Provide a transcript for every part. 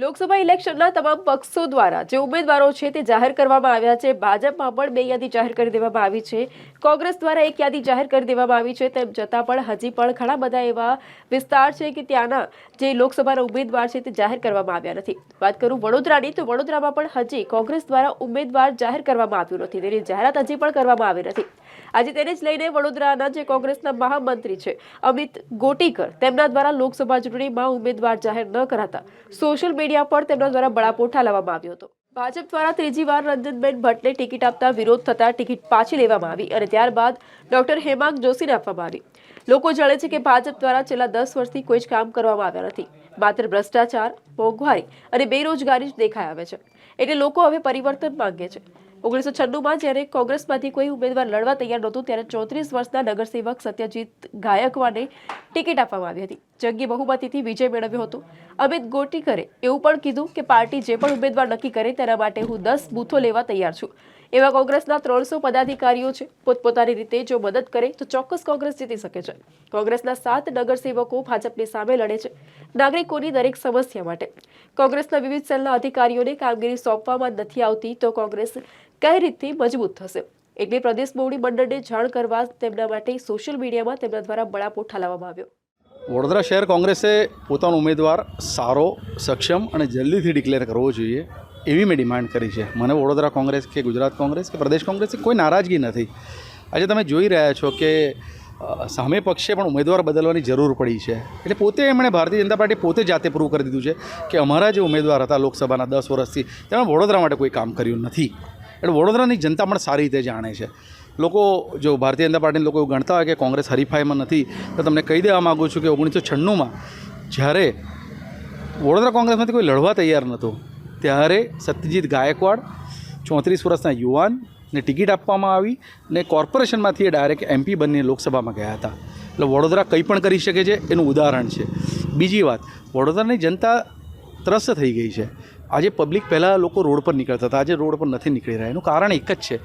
લોકસભા ઇલેક્શનના તમામ પક્ષો દ્વારા જે ઉમેદવારો છે તે જાહેર કરવામાં આવ્યા છે. ભાજપમાં પણ બે યાદી જાહેર કરી દેવામાં આવી છે. કોંગ્રેસ દ્વારા એક યાદી જાહેર કરી દેવામાં આવી છે. તેમ છતાં પણ હજી પણ ઘણા બધા એવા વિસ્તાર છે કે ત્યાંના જે લોકસભાના ઉમેદવાર છે તે જાહેર કરવામાં આવ્યા નથી. વાત કરું વડોદરાની, તો વડોદરામાં પણ હજી કોંગ્રેસ દ્વારા ઉમેદવાર જાહેર કરવામાં આવ્યું નથી. તેની જાહેરાત હજી પણ કરવામાં આવી નથી. આજે તેને જ લઈને વડોદરાના જે કોંગ્રેસના મહામંત્રી છે, અમિત ગોટીકર, તેમના દ્વારા લોકસભા ચૂંટણીમાં ઉમેદવાર જાહેર ન કરાતા. સોશિયલ મીડિયા પર તેમના દ્વારા બળાપોઠા લાવવામાં આવ્યો હતો. ભાજપ દ્વારા ત્રીજી વાર રંજનબેન ભટ્ટને ટિકિટ આપતા વિરોધ થતાં ટિકિટ પાછી લેવામાં આવી અને ત્યારબાદ ડોક્ટર હેમાંગ જોશીને આપવામાં આવી. લોકો જાણે છે કે ભાજપ દ્વારા છેલ્લા દસ વર્ષથી કોઈ જ કામ કરવામાં આવ્યા નથી. માત્ર ભ્રષ્ટાચાર, મોંઘવારી અને બેરોજગારી જ દેખાઈ આવે છે. એટલે લોકો હવે પરિવર્તન માંગે છે. ઓગણીસો છન્નુંમાં જ્યારે કોંગ્રેસમાંથી કોઈ ઉમેદવાર લડવા તૈયાર નહોતું, ત્યારે ચોત્રીસ વર્ષના નગરસેવક સત્યજીત ગાયકવાડને ટિકિટ આપવામાં આવી હતી. જંગી બહુમતીથી વિજય મેળવ્યો હતો. અમિત ગોટીકરે એવું પણ કીધું કે પાર્ટી જે પણ ઉમેદવાર નક્કી કરે તેના માટે હું દસ બૂથો લેવા તૈયાર છું. એવા કોંગ્રેસના ત્રણસો પદાધિકારીઓ છે. પોતપોતાની રીતે જો મદદ કરે, તો ચોક્કસ કોંગ્રેસ જીતી શકે છે. કોંગ્રેસના સાત નગરસેવકો ભાજપની સામે લડે છે. નાગરિકોની દરેક સમસ્યા માટે. કોંગ્રેસના વિવિધ સેલના અધિકારીઓને કામગીરી સોંપવામાં નથી આવતી, તો કોંગ્રેસ કઈ રીતથી મજબૂત થશે? એટલે પ્રદેશ મોવડી મંડળને જાણ કરવા તેમના માટે સોશિયલ મીડિયામાં તેમના દ્વારા બળાપો ઠાલવવામાં આવ્યો. વડોદરા શહેર કોંગ્રેસે પોતાનો ઉમેદવાર સારો, સક્ષમ અને જલ્દીથી ડિક્લેર કરવો જોઈએ એવી મેં ડિમાન્ડ કરી છે. મને વડોદરા કોંગ્રેસ કે ગુજરાત કોંગ્રેસ કે પ્રદેશ કોંગ્રેસથી કોઈ નારાજગી નથી. આજે તમે જોઈ રહ્યા છો કે સામે પક્ષે પણ ઉમેદવાર બદલવાની જરૂર પડી છે. એટલે પોતે એમણે ભારતીય જનતા પાર્ટી પોતે જાતે પ્રૂવ કરી દીધું છે કે અમારા જે ઉમેદવાર હતા લોકસભાના દસ વર્ષથી, તેમણે વડોદરા માટે કોઈ કામ કર્યું નથી. એટલે વડોદરાની જનતા પણ સારી રીતે જાણે છે. લોકો જો ભારતીય જનતા પાર્ટીના લોકો એવું ગણતા હોય કે કોંગ્રેસ હરીફાઈમાં નથી, તો તમને કહી દેવા માગું છું કે ઓગણીસો છન્નુંમાં જ્યારે વડોદરા કોંગ્રેસમાંથી કોઈ લડવા તૈયાર નહોતું, ત્યારે સત્યજીત ગાયકવાડ, ચોત્રીસ વર્ષના યુવાન, ને ટિકિટ આપવામાં આવી ને કોર્પોરેશનમાંથી એ ડાયરેક્ટ એમપી બનીને લોકસભામાં ગયા હતા. એટલે વડોદરા કંઈ પણ કરી શકે છે એનું ઉદાહરણ છે. બીજી વાત, વડોદરાની જનતા ત્રસ્ત થઈ ગઈ છે. આજે પબ્લિક પહેલાં લોકો રોડ પર નીકળતા હતા. આજે રોડ પર નથી નીકળી રહ્યા. એનું કારણ એક જ છે.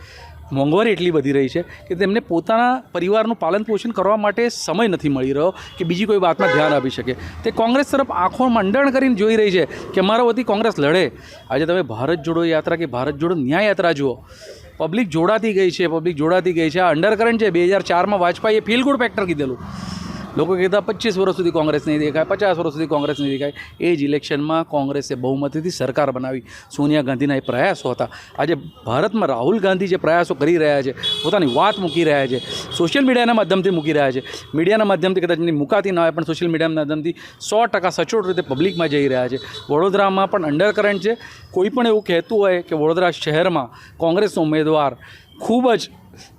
મોંઘવારી એટલી વધી રહી છે કે તેમને પોતાના પરિવારનું પાલન પોષણ કરવા માટે સમય નથી મળી રહ્યો કે બીજી કોઈ વાતમાં ધ્યાન આપી શકે. તે કોંગ્રેસ તરફ આંખો મંડણ કરીને જોઈ રહી છે કે અમારા વતી કોંગ્રેસ લડે. આજે તમે ભારત જોડો યાત્રા કે ભારત જોડો ન્યાય યાત્રા જુઓ. પબ્લિક જોડાતી ગઈ છે પબ્લિક જોડાતી ગઈ છે. આ અંડરકરન્ટ છે, બે હજાર ચારમાં વાજપેયીએ ફીલ ગુડ ફેક્ટર કીધેલું. લોકો કહેતા પચીસ વર્ષ સુધી કોંગ્રેસ નહીં દેખાય, પચાસ વર્ષ સુધી કોંગ્રેસ નહીં દેખાય. એ જ ઇલેક્શનમાં કોંગ્રેસે બહુમતીથી સરકાર બનાવી. સોનિયા ગાંધીના એ પ્રયાસો હતા. આજે ભારતમાં રાહુલ ગાંધી જે પ્રયાસો કરી રહ્યા છે, પોતાની વાત મૂકી રહ્યા છે, સોશિયલ મીડિયાના માધ્યમથી મૂકી રહ્યા છે. મીડિયાના માધ્યમથી કદાચ મૂકાતી ના હોય, પણ સોશિયલ મીડિયાના માધ્યમથી સો ટકા સચોટ રીતે પબ્લિકમાં જઈ રહ્યા છે. વડોદરામાં પણ અંડર કરંટ છે. કોઈ પણ એવું કહેતું હોય કે વડોદરા શહેરમાં કોંગ્રેસનો ઉમેદવાર ખૂબ જ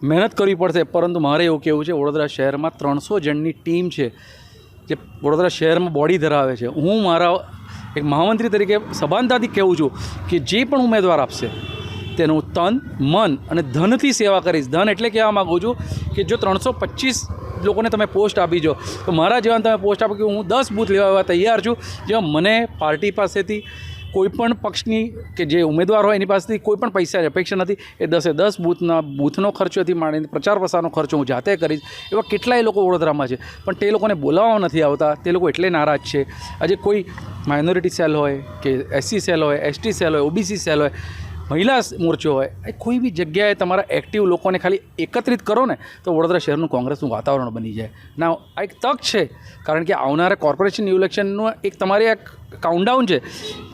મહેનત કરવી પડશે, પરંતુ મારે એવું કહેવું છે, વડોદરા શહેરમાં ત્રણસો જણની ટીમ છે, જે વડોદરા શહેરમાં બોડી ધરાવે છે. હું મારા એક મહામંત્રી તરીકે સભાનતાથી કહેવું છું કે જે પણ ઉમેદવાર આપશે, તેનું તન, મન અને ધનથી સેવા કરીશ. ધન એટલે કહેવા માગું છું કે જો ત્રણસો પચીસ લોકોને તમે પોસ્ટ આપી જો, તો મારા જેવા તમે પોસ્ટ આપો કે હું દસ બૂથ લેવા તૈયાર છું, જેમાં મને પાર્ટી પાસેથી કોઈ પણ પક્ષની કે જે ઉમેદવાર હોય એની પાસેથી કોઈ પણ પૈસાની અપેક્ષા નથી. એ દસે દસ બૂથના, બૂથનો ખર્ચોથી માંડીને પ્રચાર પ્રસારનો ખર્ચો હું જાતે કરીશ, એવા કેટલાય લોકો વડોદરામાં છે. પણ તે લોકોને બોલાવવા નથી આવતા, તે લોકો એટલે નારાજ છે. આજે કોઈ માઇનોરિટી સેલ હોય કે એસસી સેલ હોય એસટી સેલ હોય ઓબીસી સેલ હોય, મહિલા મોરચો હોય, એ કોઈ બી જગ્યાએ તમારા એક્ટિવ લોકોને ખાલી એકત્રિત કરો ને, તો વડોદરા શહેરનું કોંગ્રેસનું વાતાવરણ બની જાય. ના આ એક તક છે, કારણ કે આવનારા કોર્પોરેશન ઇલેક્શનનું એક તમારી એક કાઉન્ટડાઉન છે.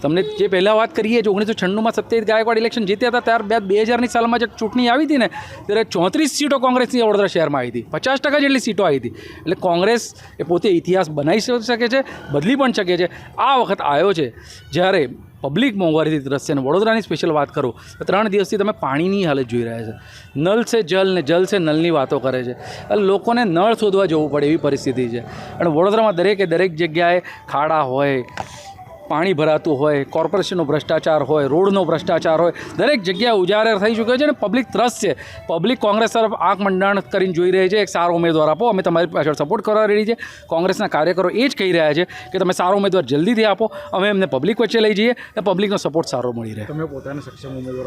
તમને જે પહેલાં વાત કરીએ જે ઓગણીસો છન્નુંમાં સત્યાવીસ ગાયકવાડ ઇલેક્શન જીત્યા હતા ત્યારબાદ બે હજારની સાલમાં જે ચૂંટણી આવી હતી ને, ત્યારે ચોત્રીસ સીટો કોંગ્રેસની વડોદરા શહેરમાં આવી હતી. પચાસ ટકા જેટલી સીટો આવી હતી. એટલે કોંગ્રેસ એ પોતે ઇતિહાસ બનાવી શકે છે, બદલી પણ શકે છે. આ વખત આવ્યો છે. જ્યારે પબ્લિક મોંઘવારીથી ત્રસ્ત અને વડોદરાની સ્પેશિયલ વાત કરું, તો ત્રણ દિવસથી તમે પાણીની હાલત જોઈ રહ્યા છે. નલ છે જલ ને જલ છે નલની વાતો કરે છે. લોકોને નળ શોધવા જવું પડે એવી પરિસ્થિતિ છે. અને વડોદરામાં દરેકે દરેક જગ્યાએ ખાડા હોય પાણી ભરાતું હોય કોર્પોરેશનનો ભ્રષ્ટાચાર હોય રોડનો ભ્રષ્ટાચાર હોય દરેક જગ્યાએ ઉજાગર થઈ ચૂક્યો છે અને પબ્લિક ત્રસ્ત છે. પબ્લિક કોંગ્રેસ તરફ આંખ મંડાણ કરીને જોઈ રહી છે એક સારો ઉમેદવાર આપો અમે તમારી પાછળ સપોર્ટ કરવા રહી છે. કોંગ્રેસના કાર્યકરો એ જ કહી રહ્યા છે કે તમે સારો ઉમેદવાર જલ્દીથી આપો અમે એમને પબ્લિક વચ્ચે લઈ જઈએ અને પબ્લિકનો સપોર્ટ સારો મળી રહે. તમે પોતાને સક્ષમ ઉમેદવાર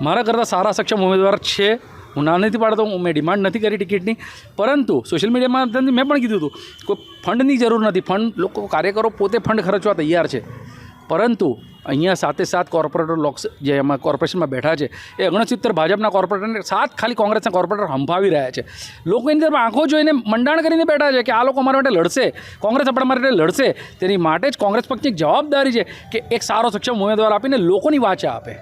મારા કરતાં સારા સક્ષમ ઉમેદવાર છે હું ના નથી પાડતો, હું મેં ડિમાન્ડ નથી કરી ટિકિટની પરંતુ સોશિયલ મીડિયામાં મેં પણ કીધું હતું કોઈ ફંડની જરૂર નથી. ફંડ, લોકો કાર્યકરો પોતે ફંડ ખર્ચવા તૈયાર છે. પરંતુ અહીંયા સાથે સાત કોર્પોરેટર લોક્સ જે એમાં કોર્પોરેશનમાં બેઠા છે, એ ઓગણસિત્તેર ભાજપના કોર્પોરેટરને સાત ખાલી કોંગ્રેસના કોર્પોરેટર હંફાવી રહ્યા છે. લોકો એની તરફ આંખો જોઈને મંડાણ કરીને બેઠા છે કે આ લોકો અમારા માટે લડશે, કોંગ્રેસ આપણા માટે લડશે. તેની માટે જ કોંગ્રેસ પક્ષની જવાબદારી છે કે એક સારો સક્ષમ ઉમેદવાર આપીને લોકોની વાચા આપે.